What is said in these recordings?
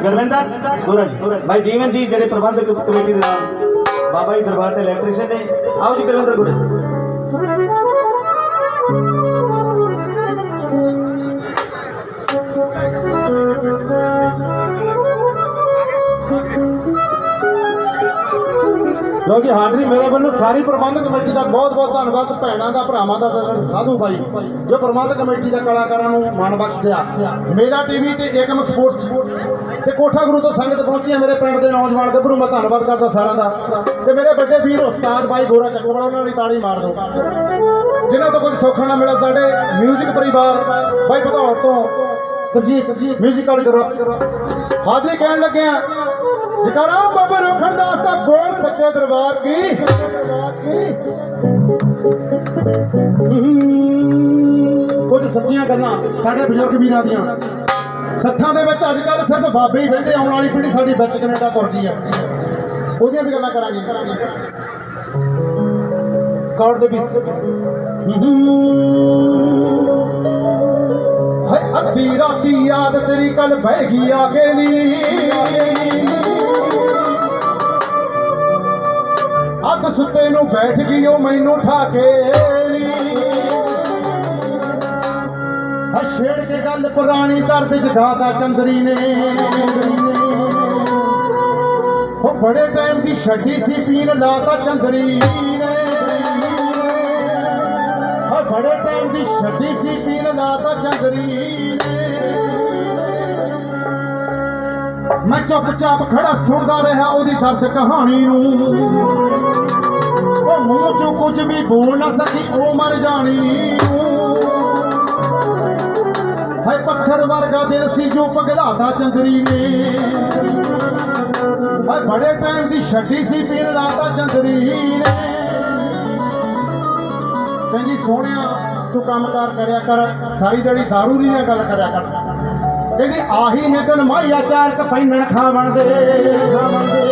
ਗੁਰਵਿੰਦਰ ਗੁਰੂ ਭਾਈ ਜੀਵਨ ਜੀ ਜਿਹੜੇ ਪ੍ਰਬੰਧਕ ਕਮੇਟੀ ਦੇ ਨਾਲ ਬਾਬਾ ਜੀ ਦਰਬਾਰ ਦੇ ਇਲੈਕਟ੍ਰੀਸ਼ੀਅਨ ਨੇ। ਆਓ ਜੀ ਗੁਰਵਿੰਦਰ ਗੁਰੂ ਲੋ ਜੀ ਹਾਜ਼ਰੀ ਮੇਰੇ ਵੱਲੋਂ ਸਾਰੀ ਪ੍ਰਬੰਧਕ ਕਮੇਟੀ ਦਾ ਬਹੁਤ ਬਹੁਤ ਧੰਨਵਾਦ। ਭੈਣਾਂ ਦਾ, ਭਰਾਵਾਂ ਦਾ ਸਾਧੂ ਭਾਈ। ਜੋ ਪ੍ਰਬੰਧਕ ਕਮੇਟੀ ਦਾ ਕਲਾਕਾਰਾਂ ਨੂੰ ਮਾਣ ਬਖਸ਼ਦਿਆ ਮੇਰਾ ਟੀਵੀ ਤੇ ਏਕਮ ਸਪੋਰਟਸ। ਤੇ ਕੋਠਾ ਗੁਰੂ ਤੋਂ ਸੰਗਤ ਪਹੁੰਚੀ ਹੈ ਮੇਰੇ ਪਿੰਡ ਦੇ ਨੌਜਵਾਨ ਗੱਭਰੂ ਮੈਂ ਧੰਨਵਾਦ ਕਰਦਾ ਸਾਰਿਆਂ ਦਾ। ਤੇ ਮੇਰੇ ਵੱਡੇ ਵੀਰ ਉਸਤਾਦ ਭਾਈ ਗੋਰਾ ਚੱਕਵਾਲਾ ਉਹਨਾਂ ਲਈ ਤਾੜੀ ਮਾਰ ਦਿਓ। ਜਿਨ੍ਹਾਂ ਤੋਂ ਕੁਝ ਸੌਖਾ ਨਾ ਮਿਲਿਆ ਸਾਡੇ ਮਿਊਜ਼ਿਕ ਪਰਿਵਾਰ, ਭਾਈ ਭਦੌੜ ਤੋਂ ਸਰਜੀਤ ਮਿਊਜ਼ੀਕਲ ਗਰੁੱਪ ਹਾਜ਼ਰੀ ਕਹਿਣ ਲੱਗੇ ਆ ਜਕਾਰਾ ਬਾਬਾ ਰੋਖਣ ਦਾ ਗੋਲ ਸੱਚੇ ਦਰਬਾਰ ਕੀ? ਕੁਝ ਸੱਚੀਆਂ ਗੱਲਾਂ ਸਾਡੇ ਬਜ਼ੁਰਗ ਵੀਰਾਂ ਦੀਆਂ। ਸੱਥਾਂ ਦੇ ਵਿੱਚ ਅੱਜ ਕੱਲ ਸਿਰਫ ਬਾਬੇ ਹੀ ਬਹਿੰਦੇ ਆਉਣ ਵਾਲੀ ਪੀੜ੍ਹੀ ਸਾਡੀ ਵਿੱਚ ਕੈਨੇਡਾ ਤੁਰ ਆ। ਉਹਦੀਆਂ ਵੀ ਗੱਲਾਂ ਕਰਾਂਗੇ ਕਰਾਂਗੇ। ਕੌੜ ਦੇ ਵਿੱਚ। ਹਾਏ, ਅੱਧੀ ਰਾਤੀ ਯਾਦ ਤੇਰੀ ਕੱਲ ਬਹਿ ਗਈ ਆ ਕੇ ਨੀ। ਅੱਧ ਸੁੱਤੇ ਨੂੰ ਬੈਠ ਗਈ, ਉਹ ਮੈਨੂੰ ਠਾ ਕੇ ਛੇੜ ਕੇ ਗੱਲ ਪੁਰਾਣੀ ਦਰਦ ਜਗਾਦਾ ਚੰਦਰੀ ਨੇ। ਉਹ ਬੜੇ ਟਾਈਮ ਦੀ ਛੱਡੀ ਸੀ ਪੀਣ, ਲਾਤਾ ਚੰਦਰੀ ਨੇ। ਓ ਬੜੇ ਟਾਈਮ ਦੀ ਛੱਡੀ ਸੀ ਪੀਣ, ਲਾਤਾ ਚੰਦਰੀ ਨੇ। ਮੈਂ ਚੁੱਪਚਾਪ ਖੜਾ ਸੁਣਦਾ ਰਿਹਾ ਉਹਦੀ ਦਰਦ ਕਹਾਣੀ ਨੂੰ। ਉਹ ਮੂੰਹ ਚੋਂ ਕੁਝ ਵੀ ਬੋਲ ਨਾ ਸਕੀ, ਉਹ ਮਰ ਜਾਣੀ ਹਾਏ ਪੱਥਰ ਵਰਗਾ ਦਿਲ ਸੀ ਜੋ ਪਗਲਾਤਾ ਚੰਦਰੀ ਨੇ। ਹਾਏ ਬੜੇ ਟਾਈਮ ਦੀ ਛੱਡੀ ਸੀ ਪੀਣ ਲਾਤਾ ਚੰਦਰੀ ਨੇ। ਕਹਿੰਦੀ, ਸੋਹਣਿਆ, ਤੂੰ ਕੰਮਕਾਰ ਕਰਿਆ ਕਰ, ਸਾਰੀ ਦਿਹਾੜੀ दारू ਦੀ ਨਾ ਗੱਲ ਕਰਿਆ ਕਰ। ਕਹਿੰਦੀ, ਆਹੀ ਨੇ ਤਨ ਮਾਇਆ ਚਾਰ ਕ ਪੈਨਣ ਖਾਵਣ ਦੇ ਖਾਵਣ ਦੇ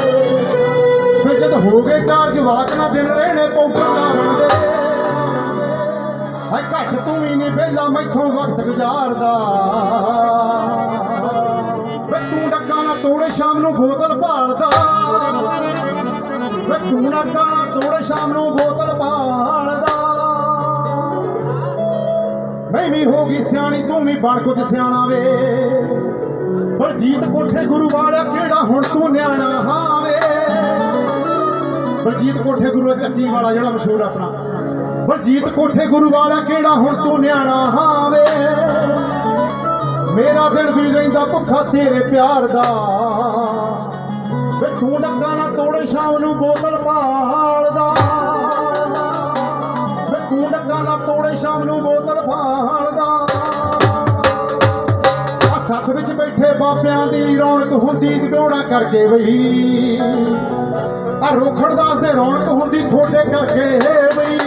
ਫਿਰ ਜਦ ਹੋ ਗਏ ਚਾਰ ਜਵਾਕ ਨਾ ਦਿਨ ਰਹਿਣੇ ਪੌਪਰ ਲਾਵਣ ਦੇ ਹਾਏ ਘੱਟ ਤੂੰ ਵੀ ਨਹੀਂ ਵੇਲਾ ਮੈਥੋਂ ਵਕਤ ਗੁਜ਼ਾਰਦਾ। ਵੇ ਤੂੰ ਡੱਕਾ ਨਾ ਤੋੜੇ, ਸ਼ਾਮ ਨੂੰ ਬੋਤਲ ਭਾਲਦਾ। ਵੇ ਤੂੰ ਡੱਕਾ ਨਾ ਤੋੜੇ, ਸ਼ਾਮ ਨੂੰ ਬੋਤਲ ਭਾਲਦਾ। ਮੈਂ ਵੀ ਹੋ ਗਈ ਸਿਆਣੀ, ਤੂੰ ਵੀ ਬਣ ਕੁਝ ਸਿਆਣਾ ਵੇ। ਪਰ ਜੀਤ ਕੋਠੇ ਗੁਰੂ ਵਾਲਿਆ, ਕਿਹੜਾ ਹੁਣ ਤੂੰ ਨਿਆਣਾ ਹਾਵੇ ਬਲਜੀਤ ਕੋਠੇ ਗੁਰੂ ਚੱਕੀ ਵਾਲਾ ਜਿਹੜਾ ਮਸ਼ਹੂਰ ਆਪਣਾ। ਬਲਜੀਤ ਕੋਠੇ ਗੁਰੂ ਵਾਲਾ ਕਿਹੜਾ ਹੁਣ ਤੂੰ ਨਿਆਣਾ ਹਾਵੇ? ਮੇਰਾ ਦਿਲ ਵੀ ਰਹਿੰਦਾ ਭੁੱਖਾ ਤੇਰੇ ਪਿਆਰ ਦਾ। ਵੇ ਤੂੰ ਡੱਕਾ ਨਾ ਤੋੜੇ ਸ਼ਾਮ ਨੂੰ ਬੋਤਲ ਭਾਲਦਾ ਵੇ ਤੂੰ ਡੱਕਾ ਨਾ ਤੋੜੇ ਸ਼ਾਮ ਨੂੰ ਬੋਤਲ ਭਾਲਦਾ ਆ ਸੱਥ ਵਿੱਚ ਬੈਠੇ ਬਾਬਿਆਂ ਦੀ ਰੌਣਕ ਹੁੰਦੀ ਗਡੋਣਾ ਕਰਕੇ ਬਈ। ਆ ਰੋਖੜ ਦਾਸ ਦੇ ਰੌਣਕ ਹੁੰਦੀ ਥੋੜੇ ਕਰਕੇ ਬਈ।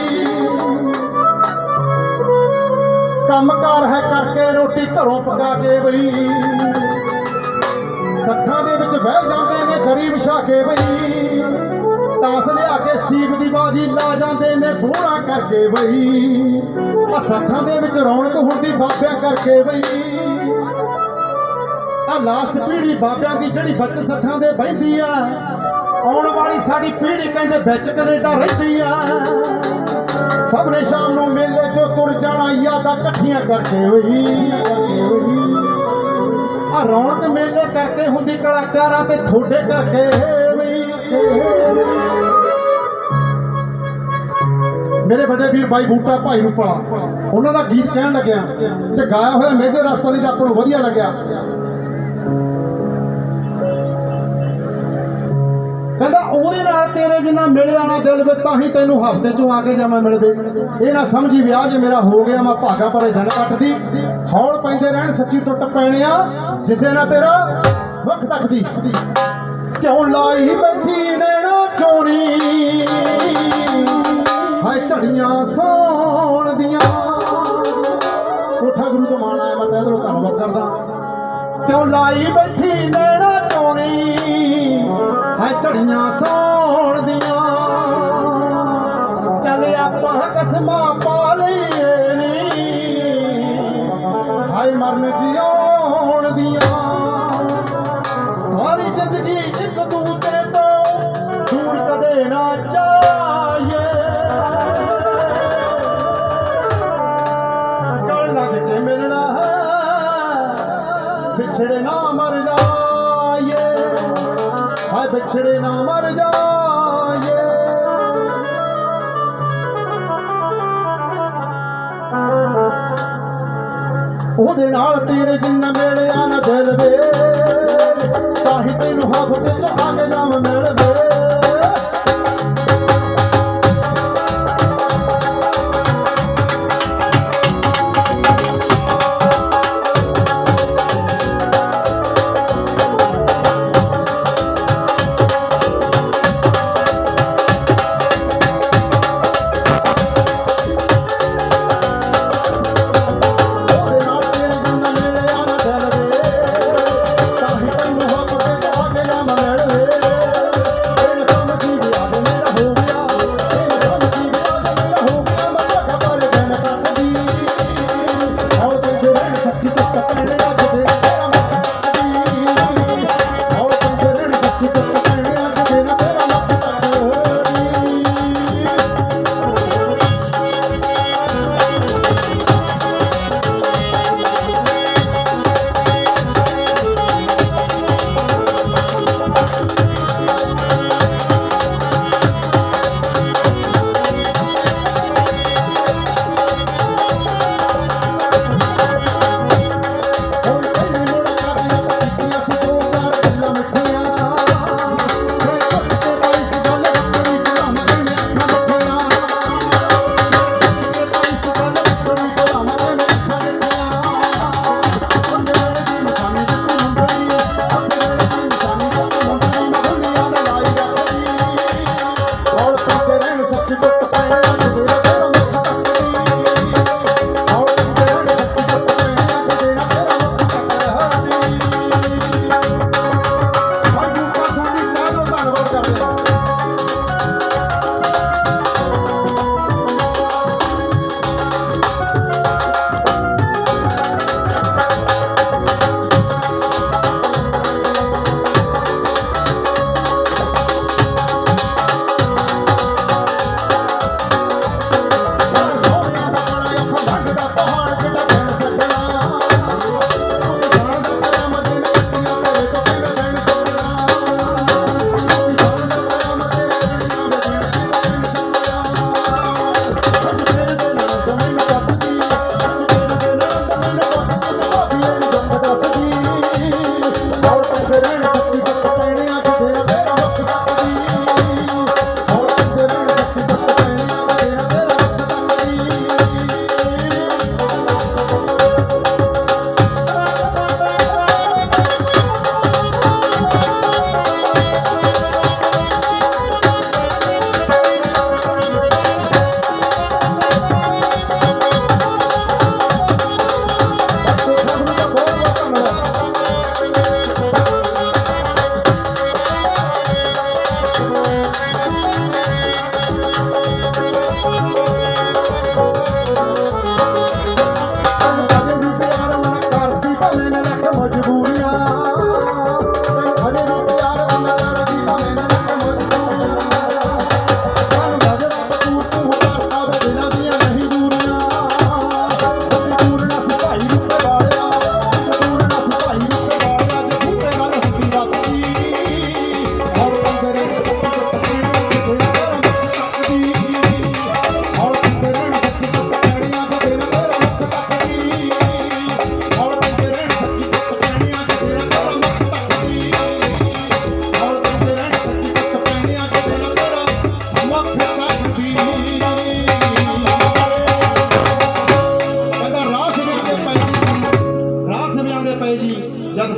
ਕੰਮਕਾਰ ਹੈ ਕਰਕੇ ਰੋਟੀ ਘਰੋਂ ਪਕਾ ਕੇ ਬਈ। ਸੱਥਾਂ ਦੇ ਵਿੱਚ ਬਹਿ ਜਾਂਦੇ ਨੇ ਗਰੀਬ ਵਿਛਾ ਕੇ ਬਈ। ਤਾਸ ਲਿਆ ਕੇ ਸੀਬ ਦੀ ਬਾਜੀ ਲਾ ਜਾਂਦੇ ਨੇ ਬੋੜਾ ਕਰਕੇ ਬਈ। ਆ ਸੱਥਾਂ ਦੇ ਵਿੱਚ ਰੌਣਕ ਹੁੰਦੀ ਬਾਬਿਆਂ ਕਰਕੇ ਬਈ। ਆ ਲਾਸਟ ਪੀੜੀ ਬਾਬਿਆਂ ਦੀ ਜਿਹੜੀ ਬੱਚ ਸੱਥਾਂ ਦੇ ਬਹਿੰਦੀ ਆ, ਆਉਣ ਵਾਲੀ ਸਾਡੀ ਪੀੜੀ ਕਹਿੰਦੇ ਵਿੱਚ ਕੈਨੇਡਾ ਰਹਿੰਦੀ ਆ। ਸਭ ਨੇ ਸ਼ਾਮ ਨੂੰ ਮੇਲੇ 'ਚੋਂ ਤੁਰ ਜਾਣਾ, ਯਾਦਾਂ ਇਕੱਠੀਆਂ ਕਰਕੇ ਹੋਈ। ਆ ਰੌਣਕ ਮੇਲੇ ਕਰਕੇ ਹੁੰਦੀ ਕਲਾਕਾਰਾਂ ਤੇ ਥੋੜੇ ਕਰਕੇ ਮੇਰੇ ਵੱਡੇ ਵੀਰ ਬਾਈ ਬੂਟਾ ਭਾਈ ਨੂੰ ਪਲਾ ਉਹਨਾਂ ਦਾ ਗੀਤ ਕਹਿਣ ਲੱਗਿਆ ਤੇ ਗਾਇਆ ਹੋਇਆ ਮੇਜਰ ਰਸਤਲੀ ਦਾ ਆਪਾਂ ਨੂੰ ਵਧੀਆ ਲੱਗਿਆ। ਕਹਿੰਦਾ ਉਹਦੇ ਨਾਲ ਤੇਰੇ ਜਿੰਨਾ ਮਿਲਿਆ ਨਾ ਦਿਲ ਵਿੱਚ, ਤਾਂ ਹੀ ਤੈਨੂੰ ਹਫ਼ਤੇ ਚੋਂ ਆ ਕੇ ਜਾਵਾਂ ਮਿਲਵੇ ਇਹ ਨਾ ਸਮਝੀ ਵਿਆਹ ਜੇ ਮੇਰਾ ਹੋ ਗਿਆ, ਮੈਂ ਭਾਗਾ ਪਰੇ ਦਿਨ ਕੱਟਦੀ। ਹੌਲ ਪੈਂਦੇ ਰਹਿਣ, ਸੱਚੀ ਟੁੱਟ ਪੈਣਿਆ ਜਿੱਦੇ ਨਾ ਤੇਰਾ ਵਕਤ ਤੱਕਦੀ। ਕਿਉਂ ਲਾਈ ਬੈਠੀ ਨੈਣਾ ਚੋਰੀ ਹਾਏ, ਝੜੀਆਂ ਸੋਣ ਦੀਆਂ। ਕੋਠਾ ਗੁਰੂ ਤੋਂ ਮਾਣ ਆਇਆ, ਮੈਂ ਤੇਰੇ ਧੰਨਵਾਦ ਕਰਦਾ। ਕਿਉਂ ਲਾਈ ਬੈਠੀ ਨੈਣਾ ਝੜੀਆਂ ਸੌਣ ਦੀਆਂ। ਚੱਲ ਆਪਾਂ ਕਸਮਾਂ ਪਾ ਲਈਏ ਨੀ। ਹਾਏ ਮਰਨ ਜਿਉਣ ਦੀਆਂ। ਸਾਰੀ ਜ਼ਿੰਦਗੀ ਇੱਕ ਦੂਜੇ ਤੋਂ ਦੂਰ ਕਦੇ ਨਾ ਜਾਈਏ। ਗਲ ਲੱਗ ਕੇ ਮਿਲਣਾ ਹੈ ਵਿਛੜੇ ਨਾ ਮਰ ਜਾ ਹਾਏ ਵਿਛੜੇ ਨਾ ਮਰ ਜਾਏ ਉਹਦੇ ਨਾਲ ਤੇਰੇ ਜਿੰਨਾ ਮੇੜਿਆ ਨਾ ਦਿਲ ਵੇ, ਤਾਂ ਹੀ ਤੈਨੂੰ ਹੱਥ ਵਿੱਚ ਆ ਕੇ ਜਾਮ ਮਿਲਵੇ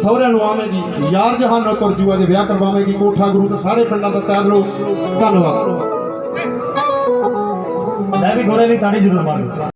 ਸਹੁਰਿਆਂ ਨੂੰ ਆਵੇਂਗੀ, ਯਾਰ ਜਹਾਨੋਂ ਤੁਰਜੂਆ ਦੇ ਵਿਆਹ ਕਰਵਾਵੇਂਗੀ, ਕੋਠਾ, ਗੁਰੂ ਤੇ ਸਾਰੇ ਪਿੰਡਾਂ ਦਾ ਤੈਦ ਲੋ ਧੰਨਵਾਦ। ਮੈਂ ਵੀ ਘੋੜੇ ਲਈ ਤਾੜੀ ਜ਼ਰੂਰ ਮਾਰੂ